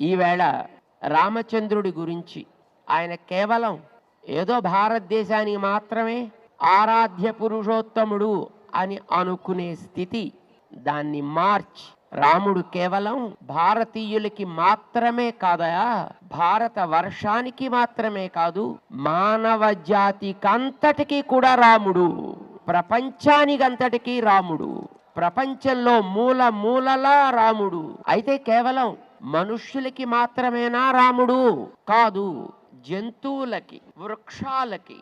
ఈవేళ రామచంద్రుడి గురించి ఆయన కేవలం ఏదో భారతదేశానికి మాత్రమే ఆరాధ్య పురుషోత్తముడు అని అనుకునే స్థితి దాన్ని మార్చ్. రాముడు కేవలం భారతీయులకి మాత్రమే కాదయా భారత వర్షానికి మాత్రమే కాదు మానవ జాతికంతటికి కూడా రాముడు ప్రపంచానికంతటికీ రాముడు ప్రపంచంలో మూల మూలలా రాముడు. అయితే కేవలం మనుష్యులకి మాత్రమేనా రాముడు? కాదు జంతువులకి వృక్షాలకి.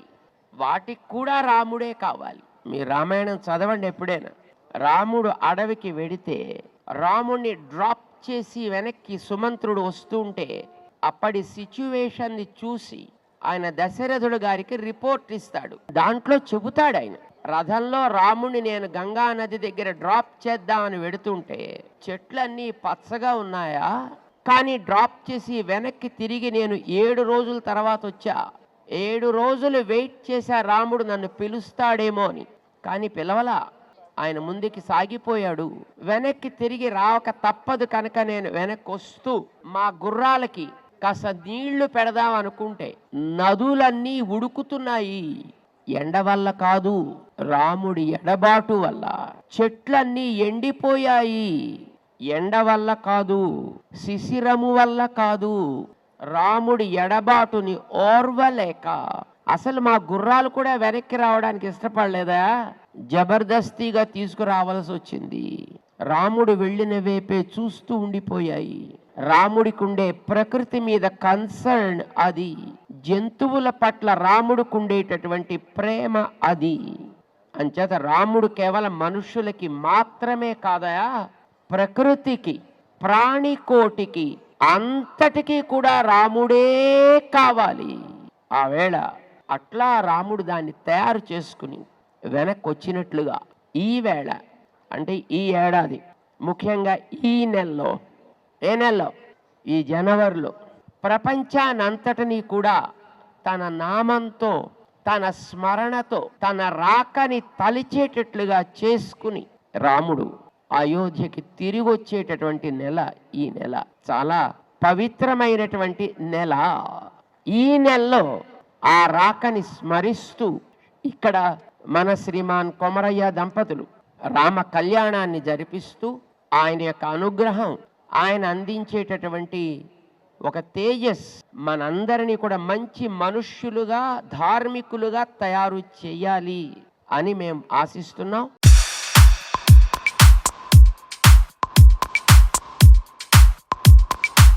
వాటికి కూడా రాముడే కావాలి. మీ రామాయణం చదవండి ఎప్పుడైనా. రాముడు అడవికి వెడితే రాముణ్ణి డ్రాప్ చేసి వెనక్కి సుమంత్రుడు వస్తుంటే అప్పటి సిచ్యువేషన్ని చూసి ఆయన దశరథుడు గారికి రిపోర్ట్ ఇస్తాడు. దాంట్లో చెబుతాడు ఆయన. రథంలో రాముణ్ణి నేను గంగా నది దగ్గర డ్రాప్ చేద్దామని వెడుతుంటే చెట్లన్నీ పచ్చగా ఉన్నాయా? కానీ డ్రాప్ చేసి వెనక్కి తిరిగి నేను ఏడు రోజుల తర్వాత వచ్చా. ఏడు రోజులు వెయిట్ చేశా రాముడు నన్ను పిలుస్తాడేమో అని. కానీ పిలవలా. ఆయన ముందుకి సాగిపోయాడు. వెనక్కి తిరిగి రావక తప్పదు కనుక నేను వెనక్కి వస్తూ మా గుర్రాలకి కాస్త నీళ్ళు పెడదాం అనుకుంటే నదులన్నీ ఉడుకుతున్నాయి. ఎండ వల్ల కాదు. రాముడి ఎడబాటు వల్ల చెట్లన్నీ ఎండిపోయాయి. ఎండ వల్ల కాదు శిశిరము వల్ల కాదు. రాముడి ఎడబాటుని ఓర్వలేక అసలు మా గుర్రాలు కూడా వెనక్కి రావడానికి ఇష్టపడలేదా? జబర్దస్తిగా తీసుకురావాల్సి వచ్చింది. రాముడు వెళ్ళిన వైపే చూస్తూ ఉండిపోయాయి. రాముడికుండే ప్రకృతి మీద కన్సర్న్ అది. జంతువుల పట్ల రాముడికి ఉండేటటువంటి ప్రేమ అది. అంచేత రాముడు కేవలం మనుషులకి మాత్రమే కాదయా ప్రకృతికి ప్రాణికోటికి అంతటికీ కూడా రాముడే కావాలి. ఆ వేళ అట్లా రాముడు దాన్ని తయారు చేసుకుని వెనక్కి వచ్చినట్లుగా ఈవేళ అంటే ఈ ఏడాది ముఖ్యంగా ఈ నెలలో ఏ నెలలో? ఈ జనవరిలో ప్రపంచానంతటినీ కూడా తన నామంతో తన స్మరణతో తన రాకని తలిచేటట్లుగా చేసుకుని రాముడు అయోధ్యకి తిరిగి వచ్చేటటువంటి నెల ఈ నెల చాలా పవిత్రమైనటువంటి నెల. ఈ నెలలో ఆ రాకని స్మరిస్తూ ఇక్కడ మన శ్రీమాన్ కొమరయ్య దంపతులు రామ కళ్యాణాన్ని జరిపిస్తూ ఆయన యొక్క అనుగ్రహం ఆయన అందించేటటువంటి ఒక తేజస్ మనందరినీ కూడా మంచి మనుష్యులుగా ధార్మికులుగా తయారు చేయాలి అని మేము ఆశిస్తున్నాం.